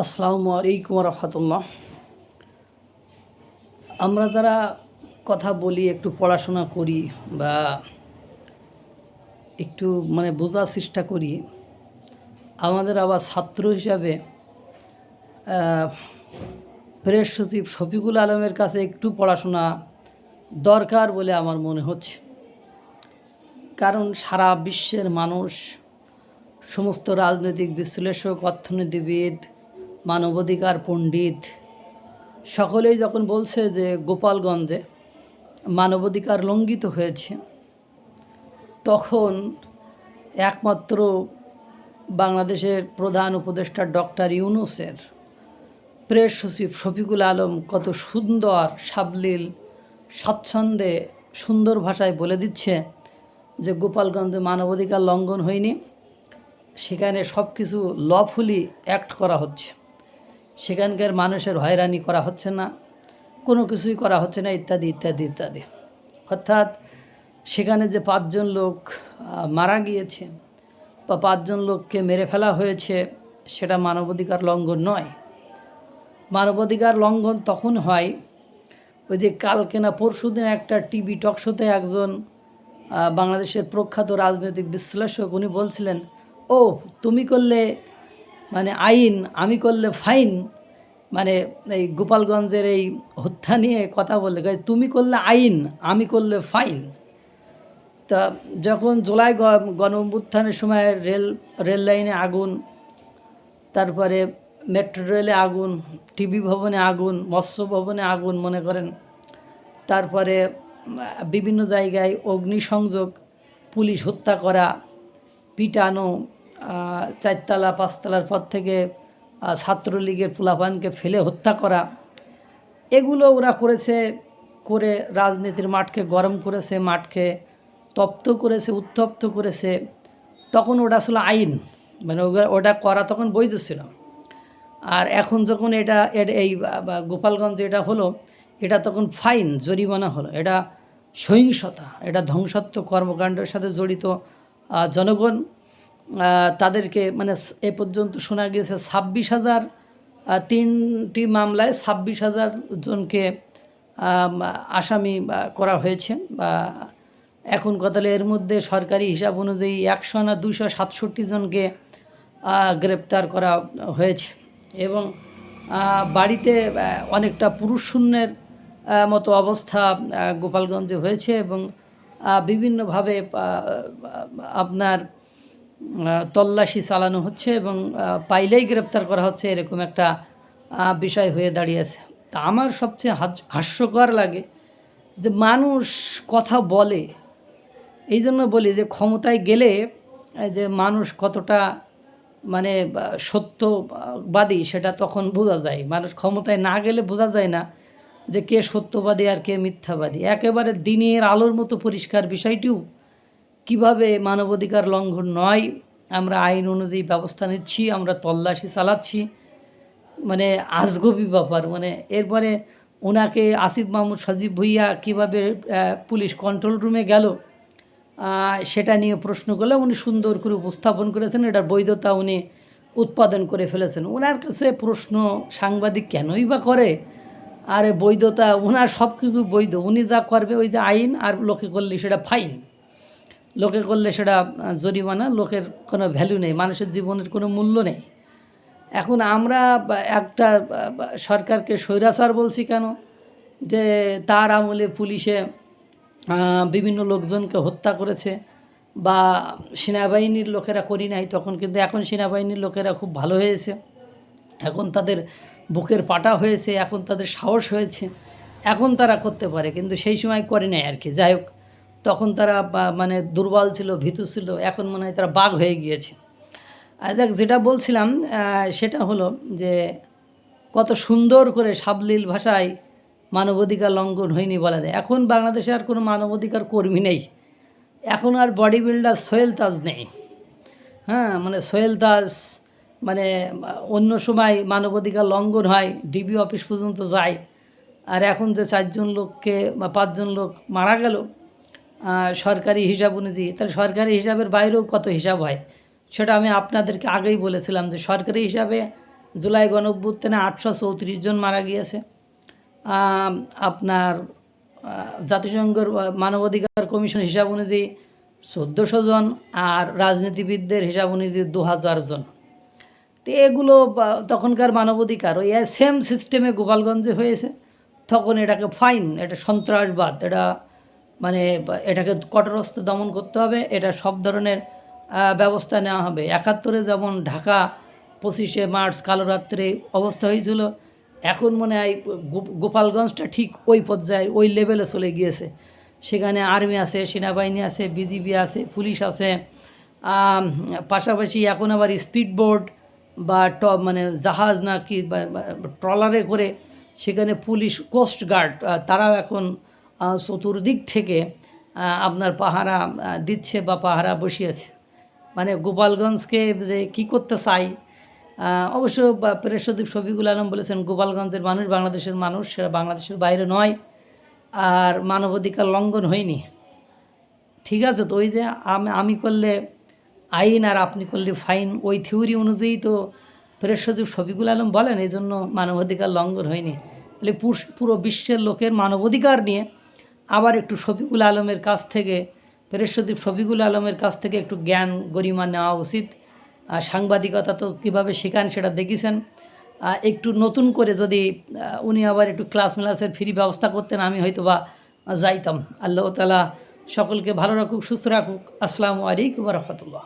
আসসালামু আলাইকুম রহমতুল্লাহ। আমরা যারা কথা বলি, একটু পড়াশোনা করি বা একটু মানে বোঝার চেষ্টা করি, আমাদের আবার ছাত্র হিসাবে প্রেস সচিব শফিকুল আলমের কাছে একটু পড়াশোনা দরকার বলে আমার মনে হচ্ছে। কারণ সারা বিশ্বের মানুষ, সমস্ত রাজনৈতিক বিশ্লেষক, অর্থনীতিবিদ মানবাধিকার পণ্ডিত। সকলেই যখন বলছে যে গোপালগঞ্জে মানবাধিকার লঙ্ঘিত হয়েছে, তখন একমাত্র বাংলাদেশের প্রধান উপদেষ্টা ডক্টর ইউনুসের প্রেস সচিব শফিকুল আলম কত সুন্দর, সাবলীল, স্বাচ্ছন্দ্যে, সুন্দর ভাষায় বলে দিচ্ছে যে গোপালগঞ্জে মানবাধিকার লঙ্ঘন হয়নি। সেখানে সব কিছু লফুলি অ্যাক্ট করা হচ্ছে। সেখানকার মানুষের হয়রানি করা হচ্ছে না, কোনো কিছুই করা হচ্ছে না, ইত্যাদি ইত্যাদি ইত্যাদি। অর্থাৎ সেখানে যে পাঁচজন লোক মারা গিয়েছে বা পাঁচজন লোককে মেরে ফেলা হয়েছে, সেটা মানবাধিকার লঙ্ঘন নয়। মানবাধিকার লঙ্ঘন তখন হয় ওই যে কালকে না পরশু দিন একটা টিভি টকশোতে একজন বাংলাদেশের প্রখ্যাত রাজনৈতিক বিশ্লেষক উনি বলছিলেন ও তুমি করলে মানে আইন, আমি করলে ফাইন। মানে এই গোপালগঞ্জের এই হত্যা নিয়ে কথা বললে তুমি করলে আইন, আমি করলে ফাইন। তা যখন জুলাই গণ অভ্যুত্থানের সময় রেল রেল লাইনে আগুন, তারপরে মেট্রো রেলে আগুন, টিভি ভবনে আগুন, মৎস্য ভবনে আগুন মনে করেন, তারপরে বিভিন্ন জায়গায় অগ্নিসংযোগ, পুলিশ হত্যা করা, পিটানো চারতলা, পাঁচতলার পর থেকে ছাত্রলীগের পোলাপানকে ফেলে হত্যা করা। এগুলো ওরা করেছে, করে রাজনীতির মাঠকে গরম করেছে, মাঠকে তপ্ত করেছে, উত্তপ্ত করেছে। তখন ওটা আসলে আইন মানে ওটা করা তখন বৈধ ছিল। আর এখন যখন এটা এই গোপালগঞ্জে এটা হলো, এটা তখন ফাইন, জরিমানা হলো। এটা সহিংসতা, এটা ধ্বংসাত্মক কর্মকাণ্ডের সাথে জড়িত জনগণ তাদেরকে মানে এ পর্যন্ত শোনা গিয়েছে ছাব্বিশ হাজার তিনটি মামলায় ছাব্বিশ হাজার জনকে আসামি করা হয়েছে। বা, এখন কথালে এর মধ্যে সরকারি হিসাব অনুযায়ী একশো না দুশো সাতষট্টি জনকে গ্রেপ্তার করা হয়েছে। এবং বাড়িতে অনেকটা পুরুষ শূন্যের মতো অবস্থা গোপালগঞ্জে হয়েছে এবং বিভিন্নভাবে আপনার তল্লাশি চালানো হচ্ছে এবং পাইলেই গ্রেপ্তার করা হচ্ছে এরকম একটা বিষয় হয়ে দাঁড়িয়েছে তা আমার সবচেয়ে হাস- হাস্যকর লাগে যে মানুষ কথা বলে এই জন্য বলি যে ক্ষমতায় গেলে যে মানুষ কতটা মানে সত্যবাদী সেটা তখন বোঝা যায়। মানুষ ক্ষমতায় না গেলে বোঝা যায় না যে কে সত্যবাদী আর কে মিথ্যাবাদী। একেবারে দিনের আলোর মতো পরিষ্কার বিষয়টিও কীভাবে মানবাধিকার লঙ্ঘন নয়, আমরা আইন অনুযায়ী ব্যবস্থা নিচ্ছি, আমরা তল্লাশি চালাচ্ছি মানে আজগবি ব্যাপার মানে এরপরে ওনাকে আসিফ মাহমুদ সজীব ভুইয়া কীভাবে পুলিশ কন্ট্রোল রুমে গেল সেটা নিয়ে প্রশ্ন করলে উনি সুন্দর করে উপস্থাপন করেছেন, এটার বৈধতা উনি উৎপাদন করে ফেলেছেন। ওনার কাছে প্রশ্ন, সাংবাদিক কেনই বা করে? আর বৈধতা ওনার সব কিছু বৈধ, উনি যা করবে ওই যে আইন, আর লোকে করলে সেটা ফাইন লোকে করলে সেটা জরিমানা, লোকের কোনো ভ্যালু নেই, মানুষের জীবনের কোনো মূল্য নেই। এখন আমরা একটা সরকারকে স্বৈরাচার বলছি কেন? যে তার আমলে পুলিশে বিভিন্ন লোকজনকে হত্যা করেছে বা সেনাবাহিনীর লোকেরা করি নাই, তখন কিন্তু এখন সেনাবাহিনীর লোকেরা খুব ভালো হয়েছে। এখন তাদের বুকের পাটা হয়েছে, এখন তাদের সাহস হয়েছে, এখন তারা করতে পারে, কিন্তু সেই সময় করে নাই আর কি। যাই হোক তখন তারা মানে দুর্বল ছিল, ভীতু ছিল, এখন মনে হয় তারা বাঘ হয়ে গিয়েছে। আর যাক যেটা বলছিলাম সেটা হলো যে কত সুন্দর করে সাবলীল ভাষায় মানবাধিকার লঙ্ঘন হয়নি বলা যায়। এখন বাংলাদেশে আর কোনো মানবাধিকার কর্মী নেই। এখন আর বডি বিল্ডার সোহেল তাজ নেই। হ্যাঁ মানে সোহেল দাস মানে অন্য সময় মানবাধিকার লঙ্ঘন হয় ডিবি অফিস পর্যন্ত যায়। আর এখন যে চারজন লোককে বা পাঁচজন লোক মারা গেল সরকারি হিসাব অনুযায়ী। তাহলে সরকারি হিসাবের বাইরেও কত হিসাব হয়? সেটা আমি আপনাদেরকে আগেই বলেছিলাম যে সরকারি হিসাবে জুলাই গণঅভ্যুত্থানে আটশো চৌত্রিশ জন মারা গিয়েছে। আপনার জাতিসংঘের মানবাধিকার কমিশন হিসাব অনুযায়ী চোদ্দোশো জন আর রাজনীতিবিদদের হিসাব অনুযায়ী দু হাজার জন। তো এগুলো তখনকার মানবাধিকার, ওই সেম সিস্টেমে গোপালগঞ্জে হয়েছে। তখন এটাকে ফাইন এটা সন্ত্রাসবাদ, এটা মানে এটাকে কঠোরস্থ দমন করতে হবে, এটা সব ধরনের ব্যবস্থা নেওয়া হবে। একাত্তরে যেমন ঢাকা পঁচিশে মার্চ কালো রাত্রে অবস্থা হয়েছিল, এখন মনে হয় গোপালগঞ্জটা ঠিক ওই পর্যায়ে, ওই লেভেলে চলে গিয়েছে। সেখানে আর্মি আছে, সেনাবাহিনী আছে, বিজিবি আছে, পুলিশ আছে পাশাপাশি এখন আবার স্পিড বোট বা ট মানে জাহাজ না কি ট্রলারে করে সেখানে পুলিশ কোস্ট গার্ড তারাও এখন চতুর্দিক থেকে আপনার পাহারা দিচ্ছে বা পাহারা বসিয়েছে। মানে গোপালগঞ্জকে যে কী করতে চাই অবশ্য বা- প্রেস সচিব শফিকুল আলম বলেছেন, গোপালগঞ্জের মানুষ বাংলাদেশের মানুষ সেটা বাংলাদেশের বাইরে নয়, আর মানবাধিকার লঙ্ঘন হয়নি। ঠিক আছে, তো ওই যে আমি আমি করলে আইন আর আপনি করলে ফাইন, ওই থিওরি অনুযায়ী তো প্রেস সচিব শফিকুল আলম বলেন এই জন্য মানবাধিকার লঙ্ঘন হয়নি। তাহলে পুরো বিশ্বের লোকের মানবাধিকার নিয়ে আবার একটু শফিকুল আলমের কাছ থেকে প্রেস শফিকুল আলমের কাছ থেকে একটু জ্ঞান গরিমা নেওয়া উচিত। আর সাংবাদিকতা তো কীভাবে শেখান সেটা দেখেছেন। একটু নতুন করে যদি উনি আবার একটু ক্লাস মেলাসের ফ্রি ব্যবস্থা করতেন, আমি হয়তো বা যাইতাম। আল্লাহ তালা সকলকে ভালো রাখুক, সুস্থ রাখুক। আসসালামু আলাইকুম রহমতুল্লাহ।